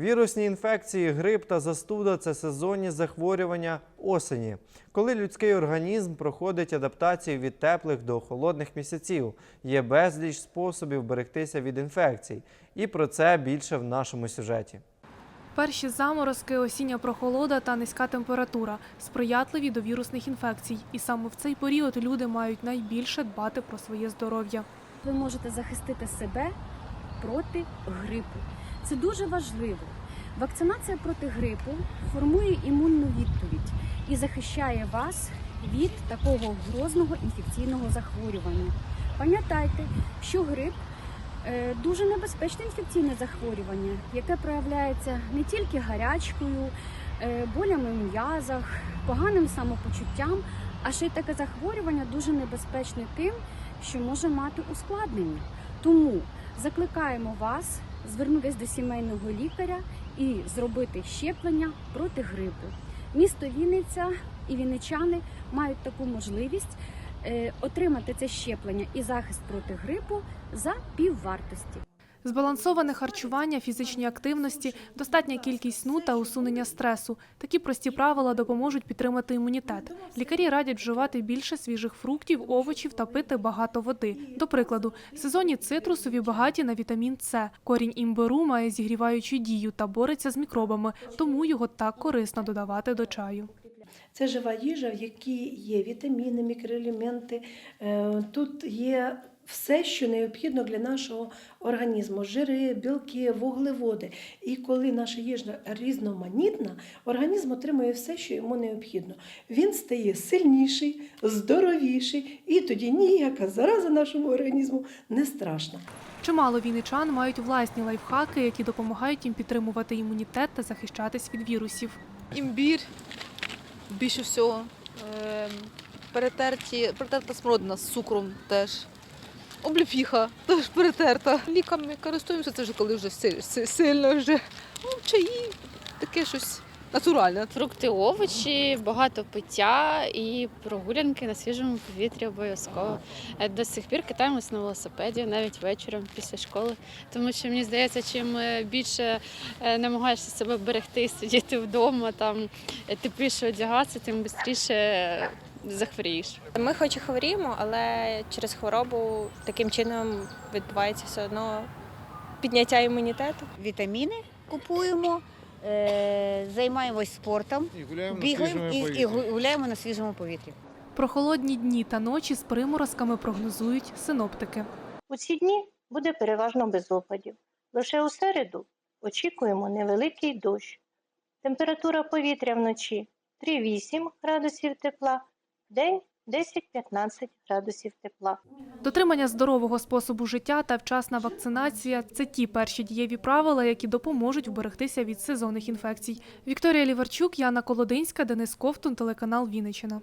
Вірусні інфекції, грип та застуда це сезонні захворювання осені, коли людський організм проходить адаптацію від теплих до холодних місяців. Є безліч способів берегтися від інфекцій. І про це більше в нашому сюжеті. Перші заморозки, осіння прохолода та низька температура сприятливі до вірусних інфекцій. І саме в цей період люди мають найбільше дбати про своє здоров'я. ви можете захистити себе проти грипу. Це дуже важливо. Вакцинація проти грипу формує імунну відповідь і захищає вас від такого грозного інфекційного захворювання. Пам'ятайте, що грип е, дуже небезпечне інфекційне захворювання, яке проявляється не тільки гарячкою, е, болями в м'язах, поганим самопочуттям, а ще й таке захворювання дуже небезпечне тим, що може мати ускладнення. Тому закликаємо вас звернутися до сімейного лікаря і зробити щеплення проти грипу. Місто Вінниця і вінничани мають таку можливість е, отримати це щеплення і захист проти грипу за піввартості. Збалансоване харчування, фізичні активності, достатня кількість сну та усунення стресу. Такі прості правила допоможуть підтримати імунітет. Лікарі радять вживати більше свіжих фруктів, овочів та пити багато води. До прикладу, сезонні цитрусові багаті на вітамін С. Корінь імбиру має зігріваючу дію та бореться з мікробами, тому його так корисно додавати до чаю. Це жива їжа, в якій є вітаміни, мікроелементи. Е, Тут є все, що необхідно для нашого організму: жири, білки, вуглеводи. І коли наша їжа різноманітна, організм отримує все, що йому необхідно. Він стає сильніший, здоровіший, і тоді ніяка зараза нашому організму не страшна. Чимало вінничан мають власні лайфхаки, які допомагають їм підтримувати імунітет та захищатись від вірусів. імбір більше всього. Е, перетерті, перетерта смородина з цукром теж. Обліпіха теж перетерта. Ліками користуємося, це вже коли вже си- си- сильно вже. Ну, чаї, таке щось натуральне. Фрукти, овочі, багато пиття і прогулянки на свіжому повітрі обов'язково. Е, До сих пір катаємось на велосипеді, навіть вечором після школи. Тому що мені здається, чим е, більше е, намагаєшся себе берегти, сидіти вдома, там тепліше одягатися, тим швидше захворієш. Ми хоч і хворіємо, але через хворобу таким чином відбувається все одно підняття імунітету. вітаміни купуємо, е, займаємось спортом, І гуляємо на бігаємо свіжому і, і повітрі. гу- гуляємо на свіжому повітрі. Прохолодні дні та ночі з приморозками прогнозують синоптики. У ці дні буде переважно без опадів. Лише у середу очікуємо невеликий дощ. Температура повітря вночі 3-8 градусів тепла, вдень 10-15 градусів тепла. Дотримання здорового способу життя та вчасна вакцинація це ті перші дієві правила, які допоможуть вберегтися від сезонних інфекцій. Вікторія Ліварчук, Яна Колодинська, Денис Ковтун, телеканал Вінниччина.